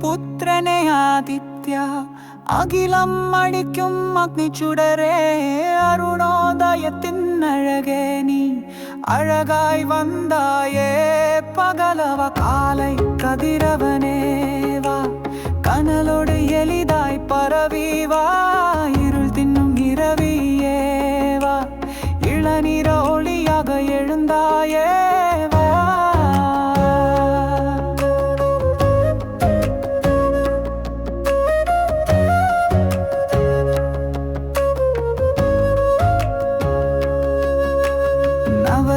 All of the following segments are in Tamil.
புத்திரனே ஆதித்யா அகிலம் அடிக்கும் அக்னி சுடரே அருணோதயத்தின் அழகே நீ அழகாய் வந்தாயே பகலவ காலை கதிரவனே வா கனலோடு எளிதாய்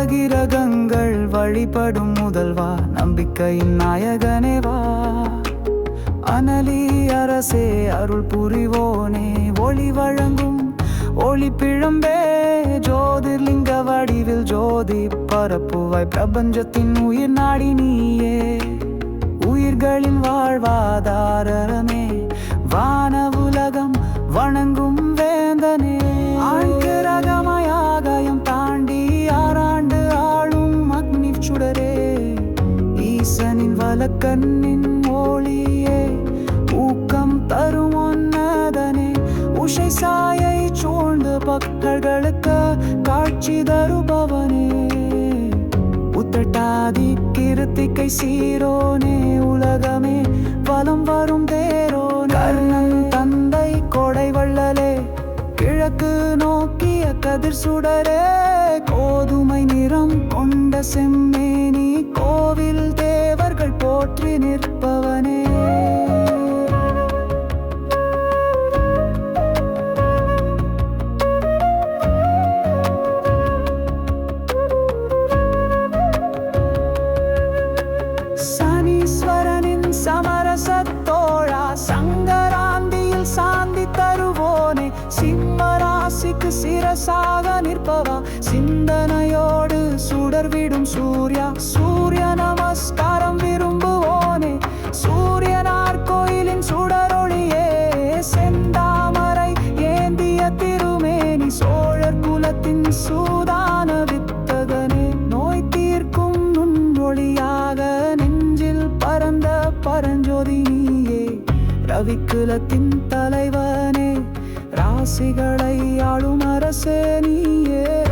நவகிரகங்கள் வழிபடும் முதல்வா நம்பிக்கையின் நாயகனே வா. அனலி அரசே அருள் புரிவோனே ஒளி வழங்கும் ஒளி பிழம்பே. ஜோதிர்லிங்க வடிவில் ஜோதி பரப்புவாய் பிரபஞ்சத்தின் உயிர் நாடி நீயே. உயிர்களின் வாழ்வாதாரமே வான உலகம் வணங்கும் கண்ணின் மொழியே ஊக்கம் தரும் ஒன்னதனே உஷை சாயை சூழ்ந்து பக்தர்களுக்கு காட்சி தருபவனே. உத்தட்டாதி கிருத்திகை சீரோனே உலகமே பலம் வரும் தேரோ. கர்ணன் தந்தை கொடை வள்ளலே கிழக்கு நோக்கிய கதிர் சுடரே. கோதுமை நிறம் கொண்ட செம்மே போற்றி நிற்பவனே. சனீஸ்வரனின் சமரசத்தோழா சங்கராந்தியில் சாந்தி தருவோனே. சிம்ம சிரசாக நிற்பவா சிந்தனையோடு சுடர்விடும் சூர்யா. சூரிய நமஸ்காரம் ரவிக்குலத்தின் தலைவனே ராசிகளை ஆளும் அரசே நீயே.